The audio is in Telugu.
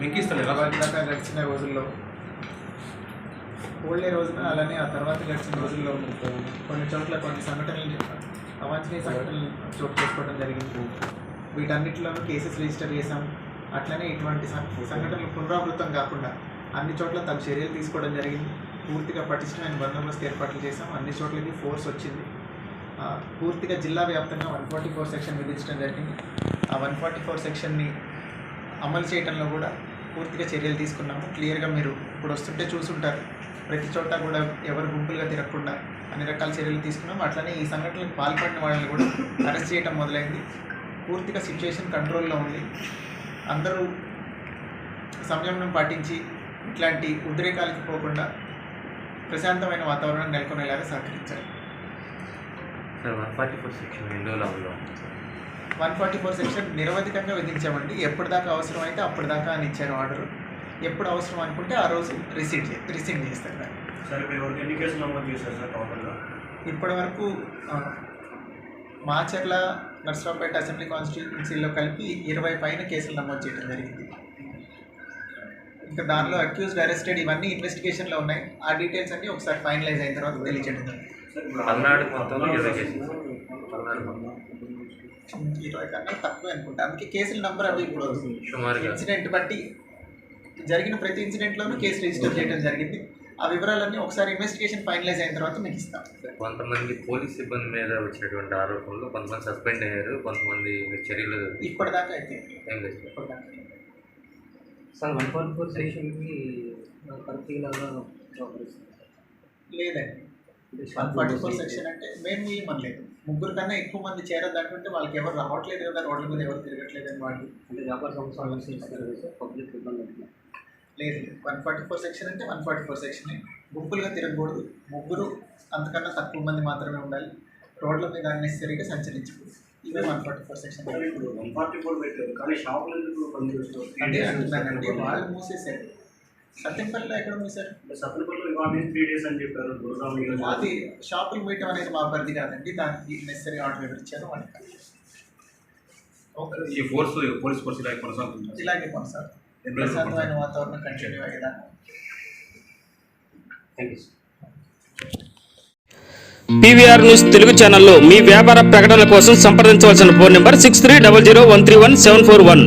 వెంకిస్తలేరా దాకా గడిచిన రోజుల్లో ఓల్డే రోజున అలానే ఆ తర్వాత గడిచిన రోజుల్లో కొన్ని చోట్ల కొన్ని సంఘటనలు అవాంఛనీయ సంఘటనలు చోటు చేసుకోవడం జరిగింది. వీటన్నిటిలోనూ కేసెస్ రిజిస్టర్ చేశాం. అట్లనే ఇటువంటి సంఘటనలు పునరావృతం కాకుండా అన్ని చోట్ల తగు చర్యలు తీసుకోవడం జరిగింది. పూర్తిగా పటిష్టమైన బందోబస్తు ఏర్పాట్లు చేశాం. అన్ని చోట్లకి ఫోర్స్ వచ్చింది. పూర్తిగా జిల్లా వ్యాప్తంగా వన్ ఫార్టీ ఫోర్ సెక్షన్ విధించడం జరిగింది. ఆ వన్ ఫార్టీ ఫోర్ సెక్షన్ని అమలు చేయడంలో కూడా పూర్తిగా చర్యలు తీసుకున్నాము. క్లియర్గా మీరు ఇప్పుడు వస్తుంటే చూసుంటారు. ప్రతి చోట కూడా ఎవరు గుంపులుగా తిరగకుండా అన్ని రకాల చర్యలు తీసుకున్నాం అట్లనే ఈ సంఘటనలకు పాల్పడిన వాళ్ళని కూడా అరెస్ట్ చేయడం మొదలైంది. పూర్తిగా సిచ్యువేషన్ కంట్రోల్లో ఉంది. అందరూ సంయమనం పాటించి ఇట్లాంటి ఉద్రేకాలకు పోకుండా ప్రశాంతమైన వాతావరణం నెలకొనేలాగా సహకరించారు. Sir one forty four section ఎన్ని వన్ ఫార్టీ ఫోర్ సెక్షన్ నిరవధికంగా విధించామండి. ఎప్పటిదాకా అవసరం అయితే అప్పటిదాకా అని ఇచ్చారు ఆర్డర్. ఎప్పుడు అవసరం అనుకుంటే ఆ రోజు రిసీట్ చే రిసీవ్ చేస్తారు ఇప్పటి వరకు మాచర్ల నర్సరావుపేట అసెంబ్లీ కాన్స్టిట్యున్సీలో కలిపి ఇరవై పైన కేసులు నమోదు చేయడం జరిగింది. ఇంకా దానిలో అక్యూజ్డ్ అరెస్టెడ్ ఇవన్నీ ఇన్వెస్టిగేషన్లో ఉన్నాయి. ఆ డీటెయిల్స్ అన్ని ఒకసారి ఫైనలైజ్ అయిన తర్వాత తెలియజేయడం జరుగుతుంది. ఇరవై కన్నా తక్కువ అనుకుంటా. అందుకే కేసుల నంబర్ అవి ఇప్పుడు సుమారుగా. ఇన్సిడెంట్ బట్టి జరిగిన ప్రతి ఇన్సిడెంట్లోనూ కేసు రిజిస్టర్ చేయడం జరిగింది. ఆ వివరాలన్నీ ఒకసారి ఇన్వెస్టిగేషన్ ఫైనలైజ్ అయిన తర్వాత మీకు ఇస్తాం. కొంతమంది పోలీస్ సిబ్బంది మీద వచ్చినటువంటి ఆరోపణలు కొంతమంది సస్పెండ్ అయ్యారు కొంతమంది చర్యలు ఇప్పటిదాకా అయితే. ఏం లేదు. సార్. ఇప్పటిదాకా సార్ వన్ ఫార్టీ ఫోర్ సెక్షన్కి లేదండి. వన్ ఫార్టీ ఫోర్ సెక్షన్ అంటే మేము ఇవ్వమనలేదు ముగ్గురు కన్నా ఎక్కువ మంది చేరదంటుంటే వాళ్ళకి ఎవరు రావట్లేదు కదా రోడ్ల మీద ఎవరు తిరగట్లేదు అని వాళ్ళు. అంటే వ్యాపార సంస్థలు సార్ పబ్లిక్ ఇబ్బంది లేదు వన్ ఫార్టీ ఫోర్ సెక్షన్ అంటే వన్ ఫార్టీ ఫోర్ సెక్షన్ గుంపులుగా తిరగకూడదు. ముగ్గురు అంతకన్నా తక్కువ మంది మాత్రమే ఉండాలి. రోడ్ల మీద అన్నెసరీగా సంచరించకూడదు. ఇవే వన్ ఫార్టీ ఫోర్ సెక్షన్ ఇప్పుడు వన్ ఫార్టీ ఫోర్ పెట్టారు. కానీ షాపులు ఎందుకు అంటే అంటున్నానండి వాళ్ళు మూసేశారు. సత్యంపల్లిలో ఎక్కడ మూసారు సత్యపల్లి ఇవాళ త్రీ డేస్ అని చెప్పారు గురుగాం అది షాపులు వేయటం అనేది మా పరిధి కాదండి దానికి నెసరీ ఆర్డర్ ఎవరు ఇచ్చారో వాళ్ళకి ఓకే. ఈ ఫోర్స్ పోలీస్ ఫోర్స్ ఇలా కొనసాగుతుంది. ఇలాగే కొనసాగు ఎన్ని రోజులు ప్రశాంతమైన వాతావరణం కంటిన్యూ అయ్యేదాకా thank you sir PVR news Telugu ఛానల్లో మీ వ్యాపార ప్రకటనల కోసం సంప్రదించవలసిన phone number six three double zero one three one seven four one